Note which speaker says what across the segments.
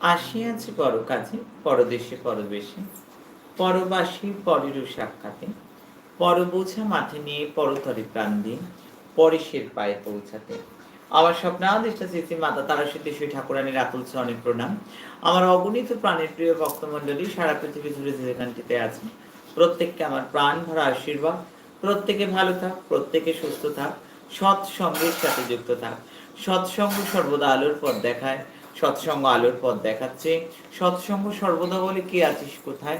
Speaker 1: আসিয়াছি পর কাজে পরদেশে, পরবেশে। পরবাসী পরেরও সাক্ষাতে। পরবোঝা মাঠে নিয়ে পরতরে প্রাণ দিয়ে পরেশের পায়ে পৌঁছাতে। আমার স্বপ্নাদিষ্ট স্মৃতি মাতা তারা সিদ্ধেশ্বরী ঠাকুরানীর আকুল অনেক প্রণাম। আমার অগণিত প্রাণের প্রিয় ভক্তমণ্ডলী, সারা পৃথিবী জুড়ে যেখানটিতে আছে, প্রত্যেককে আমার প্রাণ ভরা আশীর্বাদ। প্রত্যেকে ভালো থাক, প্রত্যেকে সুস্থ থাক, সৎসঙ্গের সাথে যুক্ত থাক। সৎসঙ্গ সর্বদা আলোর পথ দেখায়। সৎসঙ্গ আলোর পথ দেখাচ্ছে। সৎসঙ্গ সর্বদা বলে কে আছিস কোথায়?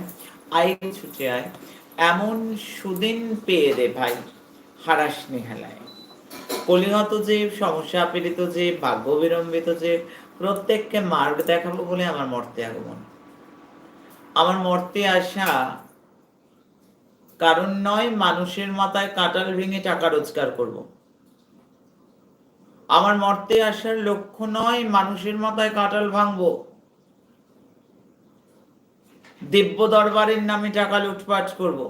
Speaker 1: আয় ছুটে আয়। এমন সুদিন পেয়ে রে ভাই, হারাস নেহালায়। কলিহত যে, সমস্যা পীড়িত যে, ভাগ্য বিলম্বিত যে, প্রত্যেককে মার্গ দেখাবো বলে আমার মর্তে আগমন। আমার মর্তে আসা কারণ নয়, মানুষের মাথায় কাঁটাল ভেঙে টাকা রোজগার করব। আমার মর্তে আসার লক্ষ্য নয়, মানুষের মাথায় কাঁটাল ভাঙবো। দিব্য দরবারের নামে টাকা লুটপাট করব।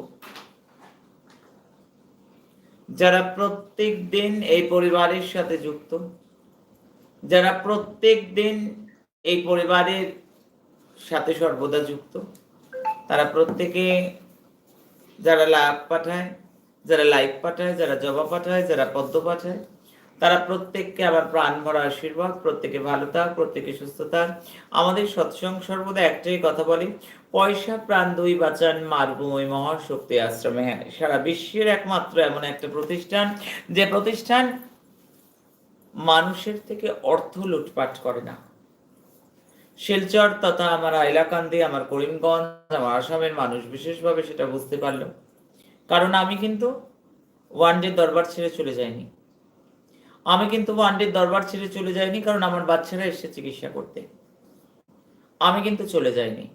Speaker 1: যারা প্রত্যেক দিন এই পরিবারের সাথে যুক্ত, যারা প্রত্যেক দিন এই পরিবারের সাথে সর্বদা যুক্ত, তারা প্রত্যেকে যারা লাভ পাঠায়, যারা লাইক পাঠায়, যারা জবা পাঠায়, যারা পদ্ম পাঠায় তারা প্রত্যেককে আবার প্রাণ ভরা আশীর্বাদ, প্রত্যেকে ভালো থাক, প্রত্যেকে সুস্থ থাক। আমাদের সৎসঙ্গ সর্বদা একটাই কথা বলে, পয়সা, প্রাণ, দুই, বাঁচান ওই মহাশক্তি আশ্রমে। হ্যাঁ সারা বিশ্বের একমাত্র এমন একটা প্রতিষ্ঠান, যে প্রতিষ্ঠান মানুষের থেকে অর্থ লুটপাট করে না। শিলচর তথা আমার আইলাকান্দি, আমার করিমগঞ্জ, আমার আসামের মানুষ বিশেষভাবে সেটা বুঝতে পারল। কারণ আমি কিন্তু ওয়ান ডে দরবার ছেড়ে চলে যাইনি। আমি কিন্তু ডে দরবার ছেড়ে চলে যাইনি, কারণ আমার বাচ্চারা এসে চিকিৎসা করতে। আমি কিন্তু চলে যাইনি।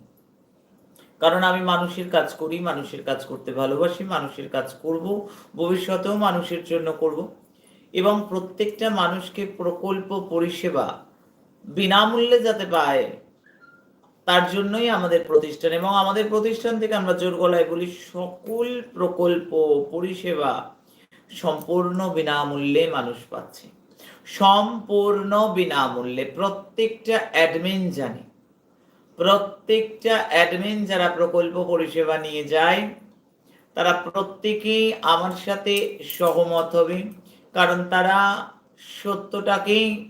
Speaker 1: কারণ আমি মানুষের কাজ করি, মানুষের কাজ করতে ভালোবাসি, মানুষের কাজ করব, ভবিষ্যতেও মানুষের জন্য করব। এবং প্রত্যেকটা মানুষকে প্রকল্প, পরিষেবা বিনামূল্যে যাতে পায়, তার জন্যই আমাদের প্রতিষ্ঠান। এবং আমাদের প্রতিষ্ঠান থেকে আমরা জোর গলায় বলি, সকল প্রকল্প, পরিষেবা সম্পূর্ণ বিনামূল্যে মানুষ পাচ্ছে। সম্পূর্ণ বিনামূল্যে প্রত্যেকটা অ্যাডমিন জানে। প্রত্যেকটা অ্যাডমিন যারা প্রকল্প পরিষেবা নিয়ে যায়, তারা প্রত্যেকেই আমার সাথে সহমত হবে। কারণ তারা সত্যটাকেই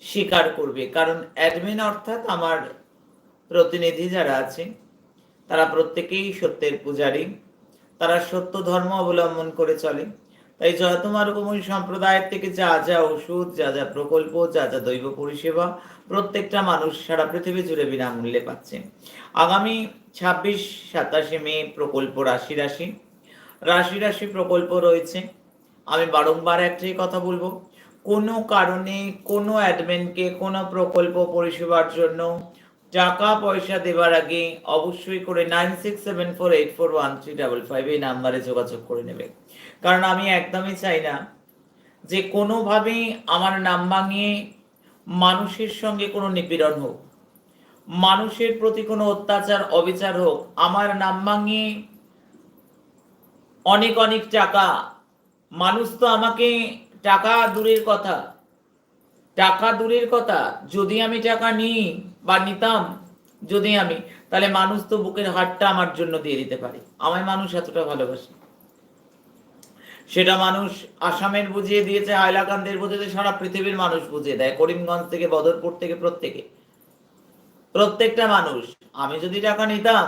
Speaker 1: স্বীকার করবে। কারণ অ্যাডমিন অর্থাৎ আমার প্রতিনিধি যারা আছে, তারা প্রত্যেকেই সত্যের পূজারী। তারা সত্য ধর্ম অবলম্বন করে চলে। তাই জয়তমার কুমুর সম্প্রদায়ের থেকে যা যা ওষুধ, যা যা প্রকল্প, যা যা দৈব পরিষেবা, প্রত্যেকটা মানুষ সারা পৃথিবী জুড়ে বিনামূল্যে পাচ্ছে। আগামী ছাব্বিশ সাতাশে মে প্রকল্প রাশি রাশি। রাশি রাশি প্রকল্প রয়েছে। আমি বারংবার একটাই কথা বলব, কোনো কারণে কোনো অ্যাডমিনকে কোনো প্রকল্প পরিষেবার জন্য টাকা পয়সা দেবার আগে অবশ্যই করে nine six seven four eight four one three double five এই নাম্বারে যোগাযোগ করে নেবে। কারণ আমি একদমই চাই না যে কোনোভাবেই আমার নাম ভাঙিয়ে মানুষের সঙ্গে কোনো নিপীড়ন হোক, মানুষের প্রতি কোনো অত্যাচার, অবিচার হোক, আমার নাম ভাঙিয়ে অনেক অনেক টাকা, মানুষ তো আমাকে টাকা দূরের কথা, টাকা দূরের কথা, যদি আমি টাকা নিই বা নিতাম যদি আমি, তাহলে মানুষ তো বুকের হাটটা আমার জন্য দিয়ে দিতে পারে। আমায় মানুষ এতটা ভালোবাসে। সেটা মানুষ আসামের বুঝিয়ে দিয়েছে, হাইলাকান্দের বুঝিয়েছে সারা পৃথিবীর মানুষ বুঝিয়ে দেয়, করিমগঞ্জ থেকে, বদরপুর থেকে, প্রত্যেকে। প্রত্যেকটা মানুষ, আমি যদি টাকা নিতাম,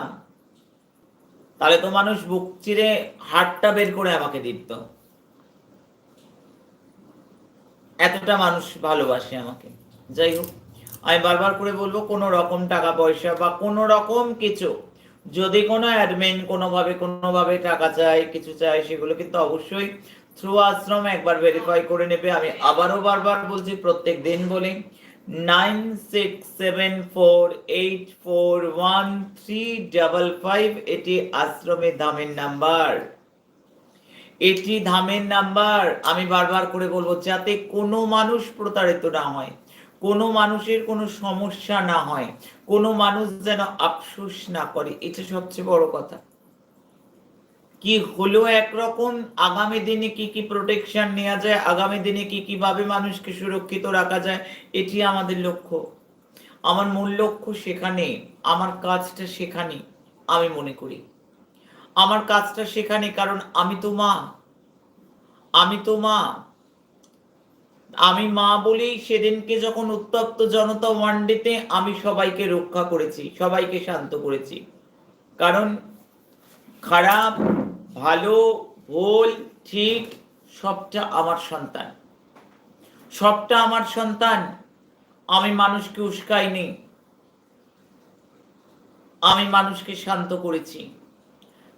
Speaker 1: তাহলে তো মানুষ বুক চিরে হাটটা বের করে আমাকে দিত। এতটা মানুষ ভালোবাসে আমাকে। যাই হোক। আমি বারবার করে বলব, কোনো রকম টাকা পয়সা বা কোনো রকম কিছু, যদি কোনো অ্যাডমিন কোনোভাবে কোনোভাবে টাকা চাই কিছু চাই সেগুলো কিন্তু অবশ্যই থ্রু আশ্রম একবার ভেরিফাই করে নেবে। আমি আবারও বারবার বলছি, প্রত্যেক দিন বলি nine six seven four eight four one three double five এটি আশ্রমের দামের নাম্বার। এটি ধামের নাম্বার। আমি বারবার করে বলব, যাতে কোনো মানুষ প্রতারিত না হয়। কোনো মানুষের কোনো সমস্যা না হয়, কোনো মানুষ যেন আফসোস না করে, এটা সবচেয়ে বড় কথা। কি হলো একরকম আগামী দিনে কি কি প্রোটেকশন নেওয়া যায়, আগামী দিনে কি কীভাবে মানুষকে সুরক্ষিত রাখা যায়, এটি আমাদের লক্ষ্য। আমার মূল লক্ষ্য সেখানে, আমার কাজটা সেখানে, আমি মনে করি। আমার কাজটা সেখানে, কারণ আমি তো মা। আমি তো মা। আমি মা বলেই সেদিনকে যখন উত্তপ্ত জনতা ওয়ানডেতে আমি সবাইকে রক্ষা করেছি, সবাইকে শান্ত করেছি। কারণ খারাপ, ভালো, ভুল, ঠিক, সবটা আমার সন্তান। সবটা আমার সন্তান, আমি মানুষকে উস্কাইনি। আমি মানুষকে শান্ত করেছি।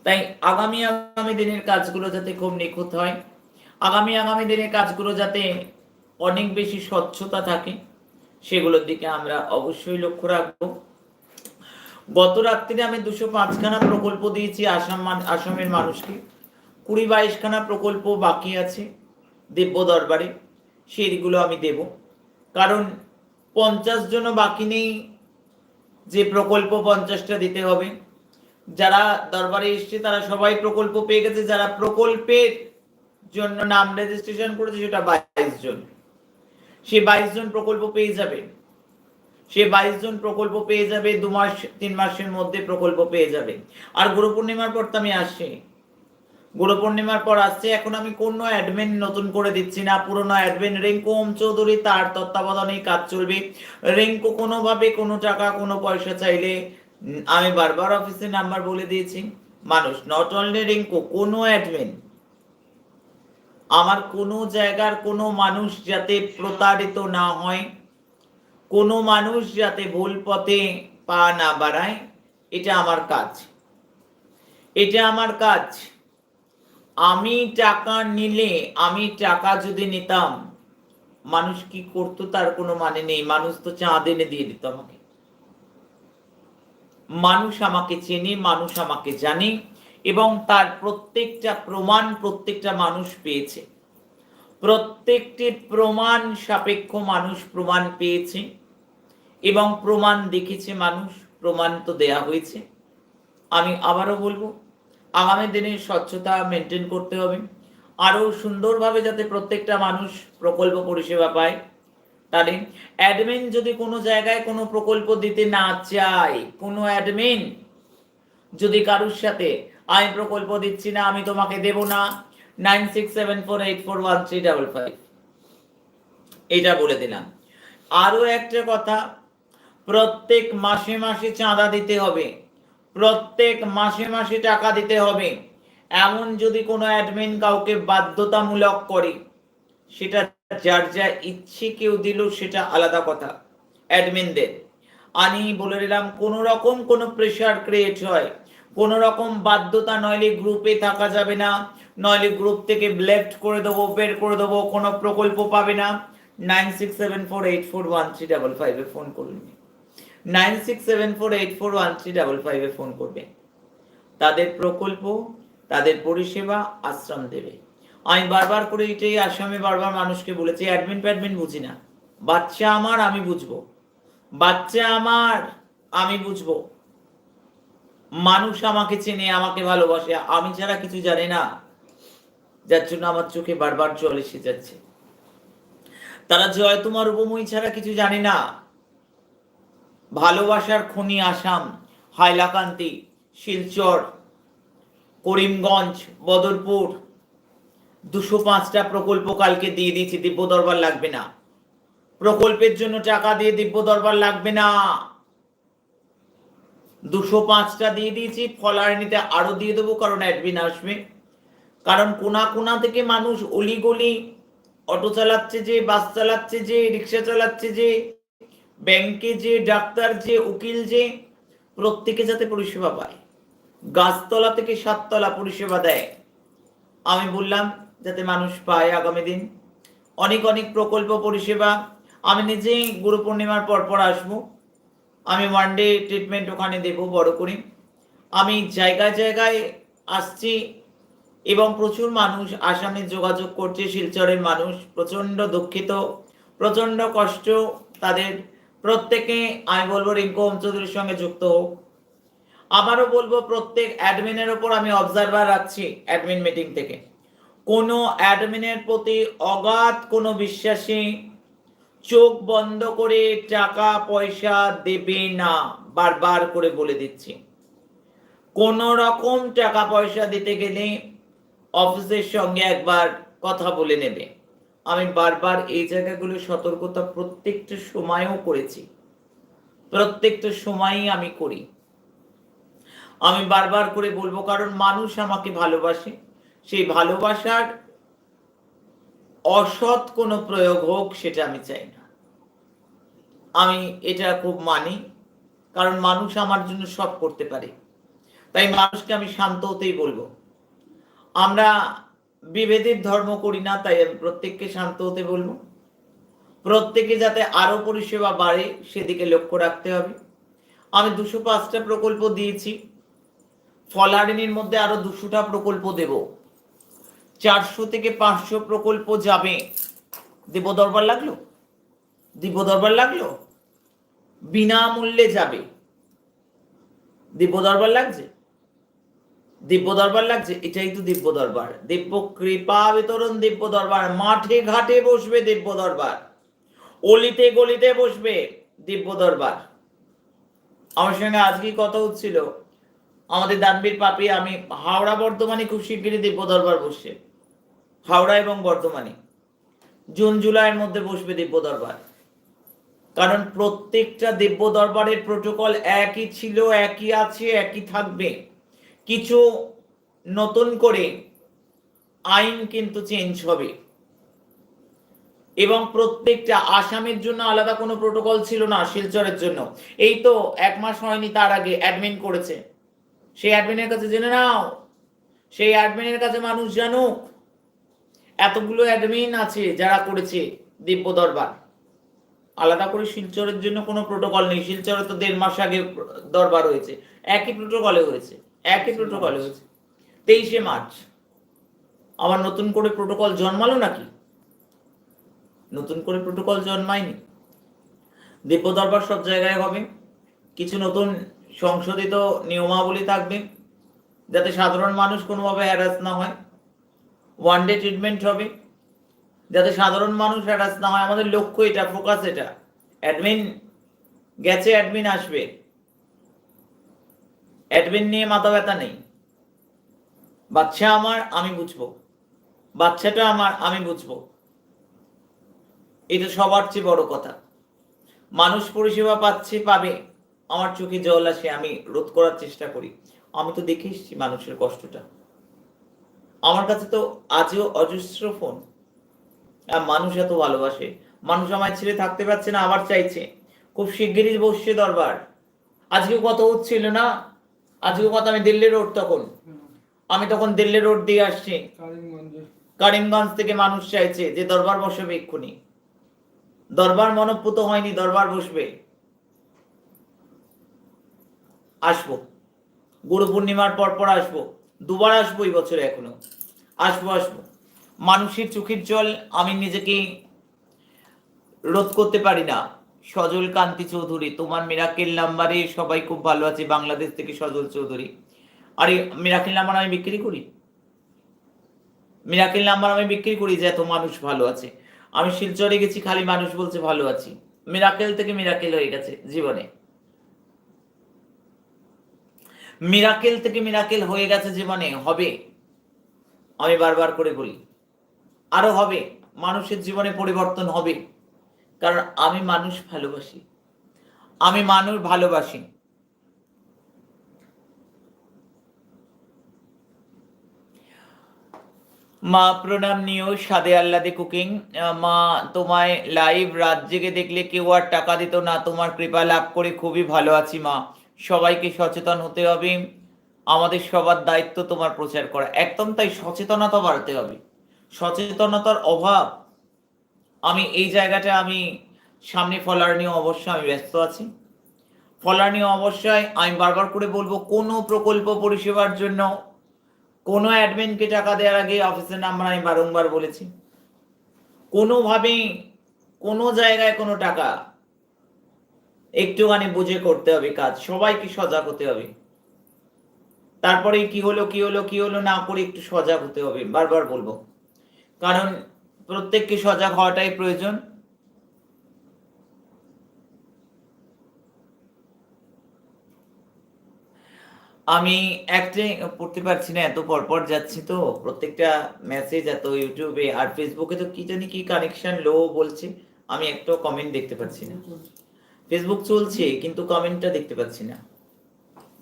Speaker 1: তাই আগামী আগামী দিনের কাজগুলো যাতে খুব নিখুঁত হয়, আগামী আগামী দিনের কাজগুলো যাতে অনেক বেশি স্বচ্ছতা থাকে, সেগুলোর দিকে আমরা অবশ্যই লক্ষ্য রাখব। গত রাত্রিরে আমি দুশো পাঁচখানা প্রকল্প দিয়েছি আসাম আসামের মানুষকে। কুড়ি বাইশখানা প্রকল্প বাকি আছে দিব্য দরবারে, সেইগুলো আমি দেব। কারণ পঞ্চাশ জনও বাকি নেই, যে প্রকল্প পঞ্চাশটা দিতে হবে। যারা দরবারে এসছে, তারা সবাই প্রকল্প পেয়ে গেছে। যারা প্রকল্পের জন্য নাম রেজিস্ট্রেশন করেছে, সেটা বাইশ জন। সে বাইশ জন প্রকল্প পেয়ে যাবে। সে বাইশ জন প্রকল্প পেয়ে যাবে, দু মাস, তিন মাসের মধ্যে প্রকল্প পেয়ে যাবে। আর গুরু পূর্ণিমার পর তো আমি আসছি গুরু পূর্ণিমার পর আসছে, এখন আমি কোনো অ্যাডমিন নতুন করে দিচ্ছি না, পুরোনো অ্যাডমিন রিঙ্কু ওম চৌধুরী, তার তত্ত্বাবধানেই কাজ চলবে। রিঙ্কু কোনোভাবে কোনো টাকা, কোনো পয়সা চাইলে আমি বারবার অফিসের নাম্বার বলে দিয়েছি। মানুষ নট অনলি রিঙ্কু, কোনো অ্যাডমিন আমার কোনো জায়গার কোনো মানুষ যাতে প্রতারিত না হয়, কোনো মানুষ যাতে ভুল পথে পা না বাড়ায়, এটা আমার কাজ। এটা আমার কাজ। আমি টাকা নিলে, আমি টাকা যদি নিতাম, মানুষ কি করতো তার কোনো মানে নেই। মানুষ তো চাঁদ এনে দিয়ে দিত আমাকে। মানুষ আমাকে চেনে, মানুষ আমাকে জানে। এবং তার প্রত্যেকটা প্রমাণ প্রত্যেকটা মানুষ পেয়েছে। প্রত্যেকটি প্রমাণ সাপেক্ষ মানুষ প্রমাণ পেয়েছে এবং প্রমাণ দেখেছে মানুষ, প্রমাণ তো দেয়া হয়েছে। আমি আবারও বলব, আগামী দিনে স্বচ্ছতা মেনটেন করতে হবে। আরও সুন্দরভাবে যাতে প্রত্যেকটা মানুষ প্রকল্প পরিষেবা পায়। তাহলে অ্যাডমিন যদি কোনো জায়গায় কোনো প্রকল্প দিতে না চায়, কোনো অ্যাডমিন যদি কারুর সাথে আমি প্রকল্প দিচ্ছি না, আমি তোমাকে দেব না। Nine six seven four eight four one three double five. এটা বলে দিলাম। আরও একটা কথা, প্রত্যেক মাসে মাসে চাঁদা দিতে হবে। প্রত্যেক মাসে মাসে টাকা দিতে হবে। এমন যদি কোনো অ্যাডমিন কাউকে বাধ্যতামূলক করে, সেটা যার যা ইচ্ছে কেউ দিল, সেটা আলাদা কথা। অ্যাডমিনদের। আমি বলে দিলাম, কোনো রকম কোনো প্রেশার ক্রিয়েট হয়। কোনো রকম বাধ্যতা নইলে গ্রুপে থাকা যাবে না, নইলে গ্রুপ থেকে লেফট করে দেবো, বের করে দেবো, কোনো প্রকল্প পাবে না। Nine six seven four eight four one double ফাইভে ফোন করুন। Nine six seven four eight four one double ফাইভে ফোন করবে তাদের প্রকল্প, তাদের পরিষেবা আশ্রম দেবে। আমি বারবার করে এটাই আসামে বারবার মানুষকে বলেছি অ্যাডমিন ফ্যাডমিন বুঝি না। বাচ্চা আমার, আমি বুঝব। বাচ্চা আমার, আমি বুঝব। মানুষ আমাকে চেনে, আমাকে ভালোবাসে, আমি ছাড়া কিছু জানি না। যার জন্য আমার চোখে বারবার জল এসে যাচ্ছে। তারা জয় তোমার উপময় ছাড়া কিছু জানে না। ভালোবাসার খনি আসাম হাইলাকান্তি শিলচর, করিমগঞ্জ, বদরপুর। দুশো পাঁচটা প্রকল্প কালকে দিয়ে দিয়েছি, দিব্য দরবার লাগবে না। প্রকল্পের জন্য টাকা দিয়ে দিব্য দরবার লাগবে না। দুশো পাঁচটা দিয়ে দিয়েছি ফলারনিতে আরও দিয়ে দেবো কারণ অ্যাডমিন আসবে। কারণ কোনা কোনা থেকে মানুষ অলিগলি অটো চালাচ্ছে যে, বাস চালাচ্ছে যে, রিক্সা চালাচ্ছে যে, ব্যাংকে যে, ডাক্তার যে, উকিল যে, প্রত্যেকে যাতে পরিষেবা পায়। গাছতলা থেকে সাততলা পরিষেবা দেয়। আমি বললাম, যাতে মানুষ পায় আগামী দিন। অনেক অনেক প্রকল্প পরিষেবা। আমি নিজেই গুরু পূর্ণিমার পর পর আসব। আমি ওয়ান ডে ট্রিটমেন্ট ওখানে দেব বড় করে। আমি জায়গায় জায়গায় আসছি এবং প্রচুর মানুষ আসামে যোগাযোগ করছে, শিলচরের মানুষ। প্রচণ্ড দুঃখিত, প্রচণ্ড কষ্ট তাদের। প্রত্যেকে, আমি বলব রিঙ্কু ওম চৌধুরীর সঙ্গে যুক্ত হোক। আবারও বলব প্রত্যেক অ্যাডমিনের ওপর আমি অবজারভার রাখছি অ্যাডমিন মিটিং থেকে। কোনো অ্যাডমিনের প্রতি অগাধ কোনো বিশ্বাসী চোখ বন্ধ করে টাকা, পয়সা দেবে না। বারবার করে বলে দিচ্ছি। কোন রকম টাকা, পয়সা দিতে গেলে অফিসের সঙ্গে একবার কথা বলে নেবে। আমি বারবার এই জায়গাগুলো সতর্কতা প্রত্যেকটা সময়ও করেছি। প্রত্যেকটা সময়ই আমি করি। আমি বারবার করে বলব, কারণ মানুষ আমাকে ভালোবাসে। সেই ভালোবাসার অসৎ কোনো প্রয়োগ হোক, সেটা আমি চাই না। আমি এটা খুব মানি, কারণ মানুষ আমার জন্য সব করতে পারে। তাই মানুষকে আমি শান্ত হতেই বলব। আমরা বিভেদের ধর্ম করি না, তাই আমি প্রত্যেককে শান্ত হতে বলব। প্রত্যেকে যাতে আরও পরিষেবা বাড়ে, সেদিকে লক্ষ্য রাখতে হবে। আমি দুশো পাঁচটা প্রকল্প দিয়েছি। ফলারিনীর মধ্যে আরও দুশোটা প্রকল্প দেব। চারশো থেকে পাঁচশো প্রকল্প যাবে। দেব দরবার লাগল? দিব্য দরবার লাগল? বিনামূল্যে যাবে। দিব্য দরবার লাগছে? দিব্য দরবার লাগছে? এটাই তো দিব্য দরবার দিব্য কৃপা বিতরণ দিব্য দরবার মাঠে ঘাটে বসবে দিব্য দরবার অলিতে গলিতে বসবে দিব্য দরবার আমার সঙ্গে আজকে কথা হচ্ছিল। আমাদের দানবীর পাপি, আমি হাওড়া বর্ধমানে খুব শিগগিরই দিব্য দরবার বসছে। হাওড়া এবং বর্ধমানে জুন জুলাইয়ের মধ্যে বসবে দিব্য দরবার। কারণ প্রত্যেকটা দিব্য দরবারের প্রোটোকল একই ছিল, একই আছে, একই থাকবে। কিছু নতুন করে আইন কিন্তু চেঞ্জ হবে। এবং প্রত্যেকটা আসামের জন্য আলাদা কোনো প্রোটোকল ছিল না শিলচরের জন্য। এই তো এক মাস হয়নি তার আগে অ্যাডমিন করেছে। সেই অ্যাডমিনের কাছে জেনে নাও। সেই অ্যাডমিনের কাছে মানুষ জানুক। এতগুলো অ্যাডমিন আছে যারা করেছে দিব্য দরবার। আলাদা করে শিলচরের জন্য কোনো প্রোটোকল নেই। শিলচরে তো দেড় মাস আগে দরবার হয়েছে। একই প্রোটোকলে হয়েছে। একই প্রোটোকলে হয়েছে। তেইশে মার্চ। আবার নতুন করে প্রোটোকল জন্মালো নাকি? নতুন করে প্রোটোকল জন্মায়নি। দিব্য দরবার সব জায়গায় হবে। কিছু নতুন সংশোধিত নিয়মাবলী থাকবে। যাতে সাধারণ মানুষ কোনোভাবে হ্যারাস না হয়। ওয়ান ডে ট্রিটমেন্ট হবে। যাতে সাধারণ মানুষ হ্যারাস না হয়, আমাদের লক্ষ্য এটা ফোকাস এটা। অ্যাডমিন গেছে অ্যাডমিন আসবে। অ্যাডমিন নিয়ে মাথা ব্যথা নেই। বাচ্চা আমার, আমি বুঝব। বাচ্চাটা আমার, আমি বুঝব। এটা সবার চেয়ে বড় কথা। মানুষ পরিষেবা পাচ্ছে, পাবে। আমার চোখে জল আসে, আমি রোধ করার চেষ্টা করি। আমি তো দেখে এসেছি মানুষের কষ্টটা। আমার কাছে তো আজও অজস্র ফোন। মানুষ এত ভালোবাসে। মানুষ আমায় ছেড়ে থাকতে পারছে না আবার চাইছে। খুব শিগগিরই বসছে দরবার। আজকেও কত হচ্ছিল না। আজকেও কথা আমি দিল্লি রোড তখন। আমি তখন দিল্লি রোড দিয়ে আসছি।
Speaker 2: কারিমগঞ্জে
Speaker 1: করিমগঞ্জ থেকে মানুষ চাইছে যে দরবার বসবে এক্ষুনি। দরবার মনপুত হয়নি দরবার বসবে। আসব। গুরু পূর্ণিমার পর পর আসব। দুবার আসব এই বছরে এখনও। আসব আসব। মানুষের চোখের জল আমি নিজেকে রোধ করতে পারি না। সজল কান্তি চৌধুরী, তোমার মিরাকেল নাম্বারে সবাই খুব ভালো আছে, বাংলাদেশ থেকে সজল চৌধুরী। আরে মিরাকেল নাম্বার আমি বিক্রি করি? মিরাকেল নাম্বার আমি বিক্রি করি যে এত মানুষ ভালো আছে। আমি শিলচরে গেছি, খালি মানুষ বলছে ভালো আছি। মিরাকেল থেকে মিরাকেল হয়ে গেছে জীবনে। মিরাকেল থেকে মিরাকেল হয়ে গেছে জীবনে, হবে। আমি বারবার করে বলি, আরও হবে, মানুষের জীবনে পরিবর্তন হবে। কারণ আমি মানুষ ভালোবাসি। আমি মানুষ ভালোবাসি। মা, প্রণাম নিও, সাদে আল্লাদে কুকিং। মা, তোমায় লাইভ রাত জেগে দেখলে কেউ আর টাকা দিত না। তোমার কৃপা লাভ করে খুবই ভালো আছি মা। সবাইকে সচেতন হতে হবে। আমাদের সবার দায়িত্ব তোমার প্রচার করা। একদম তাই সচেতনতা বাড়তে হবে। সচেতনতার অভাব। আমি এই জায়গাটা আমি, সামনে ফলার নিয়ে অবশ্যই আমি ব্যস্ত আছি। ফলার নিয়ে অবশ্যই আমি বারবার করে বলব, কোনো প্রকল্প পরিষেবার জন্য কোনো অ্যাডমিনকে টাকা দেওয়ার আগে অফিসের নাম্বার আমি বারংবার বলেছি। কোনোভাবেই কোনো জায়গায় কোনো টাকা একটুখানি বুঝে করতে হবে কাজ, সবাইকে সজাগ হতে হবে। তারপরে কি হলো কি হলো কি হলো না করে একটু সজাগ হতে হবে, বারবার বলব। কারণ প্রত্যেককে সজাগ হওয়াটাই প্রয়োজন। আমি একটা পড়তে পারছি না, এত পরপর যাচ্ছি তো, প্রত্যেকটা মেসেজ এত ইউটিউবে আর ফেসবুকে তো কি জানি কি কানেকশন লো বলছে, আমি একটু কমেন্ট দেখতে পাচ্ছি না। ফেসবুক চলছে, কিন্তু কমেন্টটা দেখতে পাচ্ছি না।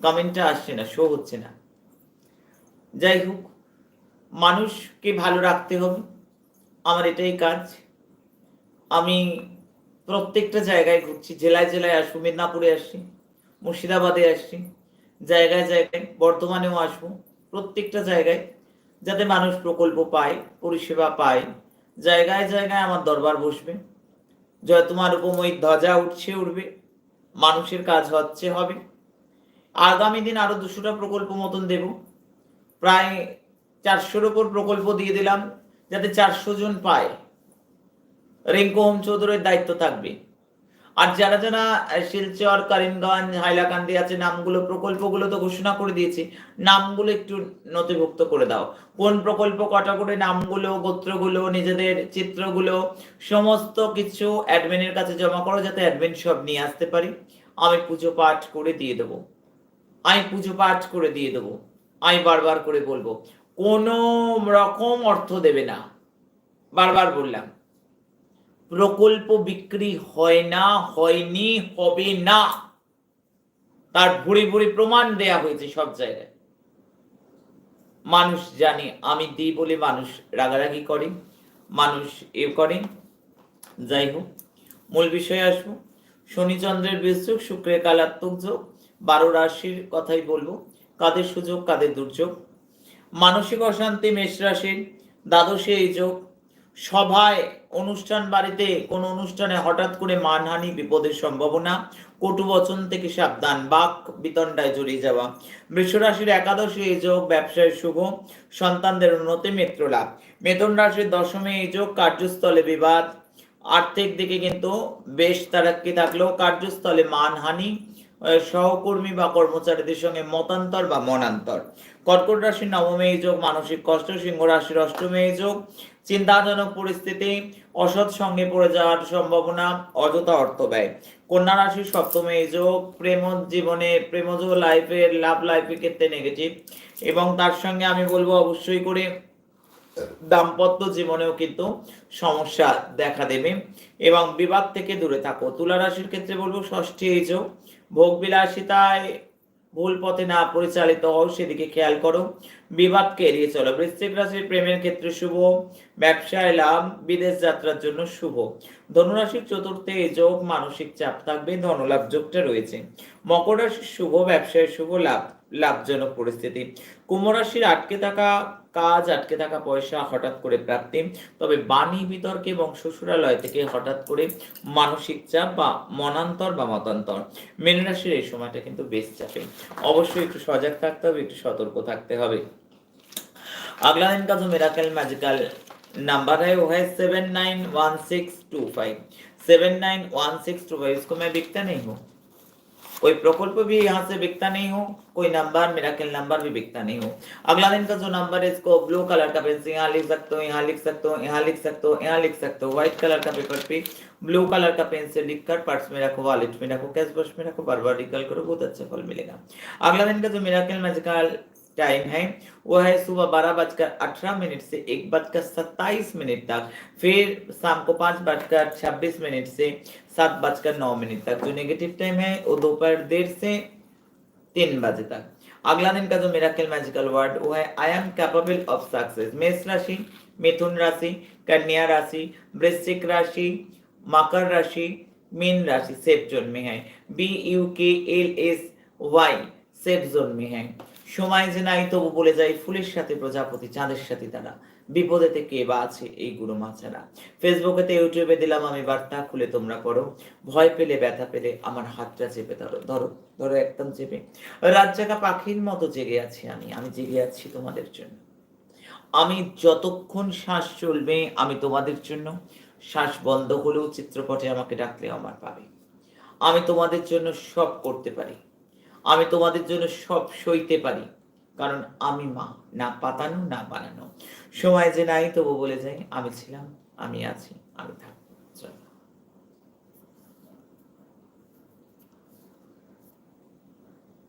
Speaker 1: কমেন্টটা আসছে না শো হচ্ছে না। যাই হোক, মানুষকে ভালো রাখতে হবে। আমার এটাই কাজ। আমি প্রত্যেকটা জায়গায় ঘুরছি, জেলায় জেলায় আসব, মেদিনীপুরে আসছি, মুর্শিদাবাদে আসছি, জায়গায় জায়গায়, বর্ধমানেও আসব। প্রত্যেকটা জায়গায় যাতে মানুষ প্রকল্প পায়, পরিষেবা পায়, জায়গায় জায়গায় আমার দরবার বসবে। জয় তোমার ওই ধ্বজা উঠছে, উঠবে, মানুষের কাজ হচ্ছে, হবে। আগামী দিন আরও দুশোটা প্রকল্প মতন দেব। প্রায় চারশোর ওপর প্রকল্প দিয়ে দিলাম, যাতে চারশো জন পায়। রিঙ্কু হোম চৌধুরীর দায়িত্ব থাকবে। আর যারা যারা শিলচর, করিমগঞ্জ, হাইলাকান্দি আছে, নামগুলো, প্রকল্পগুলো তো ঘোষণা করে দিয়েছি, নামগুলো একটু নথিভুক্ত করে দাও। কোন প্রকল্প কটা করে, নামগুলো, গোত্রগুলো, নিজেদের চিত্রগুলো, সমস্ত কিছু অ্যাডমিনের কাছে জমা করো, যাতে অ্যাডমিন সব নিয়ে আসতে পারি। আমি পুজো পাঠ করে দিয়ে দেবো। আমি পুজো পাঠ করে দিয়ে দেবো। আমি বারবার করে বলব, কোনো রকম অর্থ দেবে না। বারবার বললাম। প্রকল্প বিক্রি হয় না, হয়নি, হবে না। তার ভুড়ি ভুড়ি প্রমাণ দেয়া হয়েছে সব জায়গায়। মানুষ জানে, আমি দিই বলে মানুষ রাগারাগি করে, মানুষ এ করে। যাই হোক, মূল বিষয়ে আসব। শনিচন্দ্রের বিশ্বক শুক্রের কালাত্মক যোগ, বারো রাশির কথাই বলব। কাদের সুযোগ, কাদের দুর্যোগ? মানসিক অশান্তি, মেষ রাশির, দ্বাদশে এই যোগ সভায়, অনুষ্ঠান বাড়িতে, কোন অনুষ্ঠানে হঠাৎ করে মানহানি, বিপদের সম্ভাবনা, কটু বচন থেকে সাবধান, বাক বিতণ্ডায় জড়িয়ে যাওয়া। বৃষরাশির একাদশী এই যোগ ব্যবসায় শুভ, সন্তানদের উন্নতি মিত্র লাভ মেতন রাশির দশমে এই যোগ কার্যস্থলে বিবাদ। আর্থিক দিকে কিন্তু বেশ তারাক্কি থাকলেও কার্যস্থলে মানহানি সহকর্মী বা কর্মচারীদের সঙ্গে মতান্তর বা মনান্তর। কর্কট রাশির নবমে এই যোগ, মানসিক কষ্ট, সিংহ রাশির অষ্টমে এই যোগ। চিন্তাজনক পরিস্থিতি, অসৎ সঙ্গে পড়ে যাওয়ার সম্ভাবনা, অযথা অর্থ ব্যয়। কন্যা রাশির সপ্তমে এই যোগ, প্রেম জীবনে, প্রেমজ লাইফের লাভ লাইফের ক্ষেত্রে নেগেটিভ এবং তার সঙ্গে আমি বলব অবশ্যই করে দাম্পত্য জীবনেও কিন্তু সমস্যা দেখা দেবে। এবং বিবাদ থেকে দূরে থাকো। তুলা রাশির ক্ষেত্রে বলব ষষ্ঠী এই যোগ। ভোগ বিলাসিতায় ভুল পথে না পরিচালিত হও, সেদিকে খেয়াল করো। বিবাদকে এড়িয়ে চলো। বৃশ্চিক রাশির প্রেমের ক্ষেত্রে শুভ, ব্যবসায় লাভ, বিদেশ যাত্রার জন্য শুভ। ধনুরাশির চতুর্থে যোগ মানসিক চাপ থাকবে, ধনলাভ যোগটা রয়েছে। মকর রাশির শুভ, ব্যবসায় শুভ, লাভ, লাভজনক পরিস্থিতি। কুম্ভ রাশির আটকে থাকা কাজ আটকে থাকা পয়সা হঠাৎ করে প্রাপ্তি তবে বাণী বিতর্কে এবং শ্বশুরালয় থেকে হঠাৎ করে মানসিক চাপ বা মনান্তর বা মতান্তর মীন রাশির এই সময়টা কিন্তু বেশ চাপে অবশ্যই একটু সজাগ থাকতে হবে একটু সতর্ক থাকতে হবে अगला दिन का जो मेराकल मैजिकल नंबर है वो है seven nine one six two five seven nine one six two five इसको मैं बिकता नहीं हूँ कोई प्रकोप भी यहाँ से बिकता नहीं हो, कोई नंबर मेरा मेराकल नंबर भी बिकता नहीं हो। अगला दिन का जो नंबर है, इसको ब्लू कलर का पेन से यहाँ लिख सकते हो, यहाँ लिख सकते हो, यहाँ लिख सकते हो, यहाँ लिख सकते हो। व्हाइट कलर का पेपर पे ब्लू कलर का पेन से लिख कर पर्स में रखो वॉलेट में रखो कैश बॉक्स में रखो, बार बार निकल करो, बहुत अच्छा फल मिलेगा। अगला दिन का जो मेराकल मैजिकल टाइम है, वो है सुबह बारह बजकर अठारह मिनट से एक बजकर सत्ताईस मिनट तक, फिर शाम को पाँच बजकर छब्बीस मिनट से सात बजकर नौ मिनट तक। जो नेगेटिव टाइम है, वो दोपहर देर से तीन बजे तक। अगला दिन का जो मेराकल मैजिकल वर्ड वो है I am capable of success मेष राशि, मिथुन राशि, कन्या राशि, वृश्चिक राशि, मकर राशि, मीन राशि, सेफ़ जोन में है। B U K L S Y safe zone में है। সময় যে নাই, তবু বলে যাই ফুলের সাথে প্রজাপতি, চাঁদের সাথে তারা। বিপদেতে কে বা আছে এই গুরু মা ছাড়া ফেসবুকেতে, ইউটিউবে দিলাম আমি বার্তা, খুলে তোমরা করো ভয় পেলে, ব্যথা পেলে, আমার হাতটা চেপে ধরো ধরো ধরো একদম চেপে। রাত জাগা পাখির মতো জেগে আছি আমি আমি জেগে আছি তোমাদের জন্য। আমি যতক্ষণ শ্বাস চলবে, আমি তোমাদের জন্য। শ্বাস বন্ধ হলেও চিত্রপটে আমাকে ডাকলে আমার পাবে। আমি তোমাদের জন্য সব করতে পারি। আমি তোমাদের জন্য সব সইতে পারি, কারণ আমি মা, না পাতানো, না বানানো। সময় যে নাই, তবু বলে যাই, আমি ছিলাম, আমি আছি, আমি থাকব।